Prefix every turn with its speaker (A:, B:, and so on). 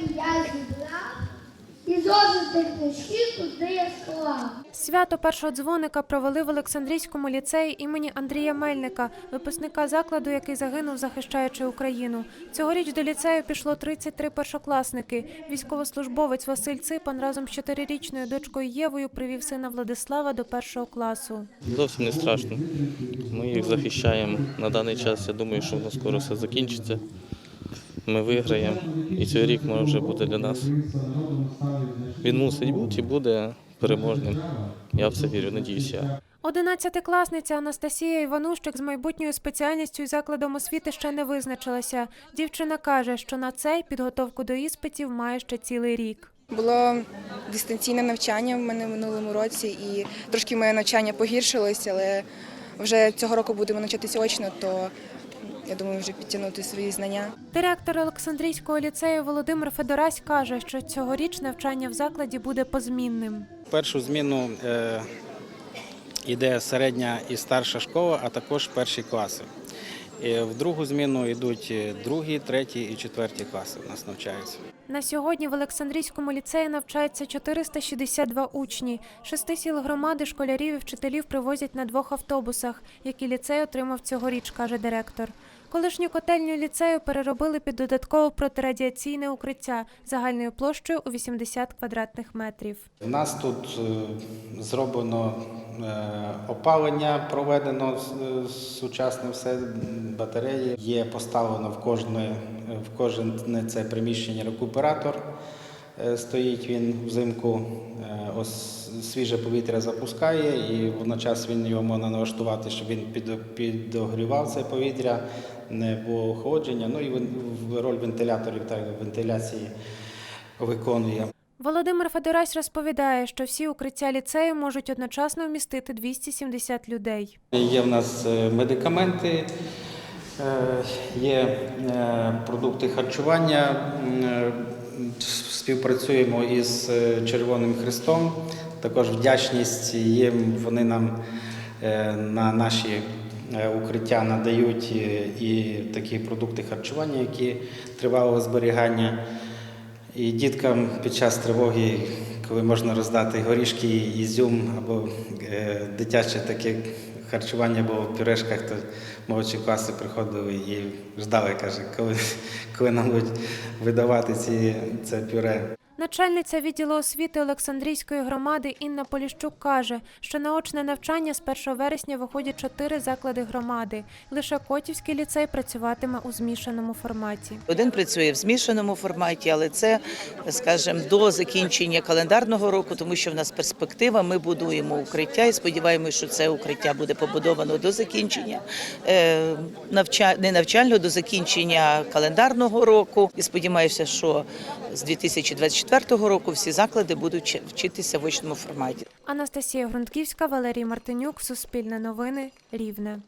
A: які я зібрав, і зошити книжки туди я склав.
B: Свято першого дзвоника провели в Олександрійському ліцеї імені Андрія Мельника, випускника закладу, який загинув, захищаючи Україну. Цьогоріч до ліцею пішло 33 першокласники. Військовослужбовець Василь Ципан разом з чотирирічною дочкою Євою привів сина Владислава до першого класу.
C: Зовсім не страшно. Ми їх захищаємо. На даний час я думаю, що воно скоро все закінчиться. Ми виграємо. І цей рік може вже буде для нас. Він мусить бути і буде переможним. Я в це вірю, надіюся.
B: Одинадцятикласниця Анастасія Іванущик з майбутньою спеціальністю і закладом освіти ще не визначилася. Дівчина каже, що на цей підготовку до іспитів має ще цілий рік.
D: Було дистанційне навчання в мене в минулому році, і трошки моє навчання погіршилось, але вже цього року будемо навчатися очно, то я думаю, вже підтягнути свої знання.
B: Директор Олександрійського ліцею Володимир Федорась каже, що цьогоріч навчання в закладі буде позмінним.
E: Першу зміну е, йде середня і старша школа, а також перші класи. В другу зміну йдуть е, другі, треті і четверті класи. У нас навчаються.
B: На сьогодні в Олександрійському ліцеї навчається 462 учні. Шести сіл громади школярів і вчителів привозять на двох автобусах, які ліцей отримав цьогоріч, каже директор. Колишню котельню ліцею переробили під додаткове протирадіаційне укриття загальною площею у 80 квадратних метрів.
F: У нас тут е, зроблено е, опалення, проведено сучасне все, батареї. Є поставлено в кожне, в кожне це приміщення рекуператор. Е, Стоїть він взимку, е, свіже повітря запускає, і водночас він його можна налаштувати, щоб він підо- підогрівав це повітря, не було охолодження. Ну і роль вентиляторів так вентиляції виконує.
B: Володимир Федорась розповідає, що всі укриття ліцею можуть одночасно вмістити 270 людей.
F: Є в нас е, медикаменти, е, є е, продукти харчування. Співпрацюємо із е, Червоним Христом. Також вдячність їм вони нам е, на наші е, укриття надають і такі продукти харчування, які тривалого зберігання. І діткам під час тривоги, коли можна роздати горішки, ізюм або е, дитяче таке харчування було в пюрешках, то молодші класи приходили і ждали, каже, коли, коли нам будуть видавати ці, це пюре.
B: Начальниця відділу освіти Олександрійської громади Інна Поліщук каже, що на очне навчання з 1 вересня виходять чотири заклади громади. Лише Котівський ліцей працюватиме у змішаному форматі.
G: Один працює в змішаному форматі, але це, скажімо, до закінчення календарного року, тому що в нас перспектива. Ми будуємо укриття і сподіваємося, що це укриття буде побудовано до закінчення е, не навчального, до закінчення календарного року. І сподіваюся, що з 2024 року всі заклади будуть вчитися в очному форматі.
B: Анастасія Грунтківська, Валерій Мартинюк, Суспільне новини, Рівне.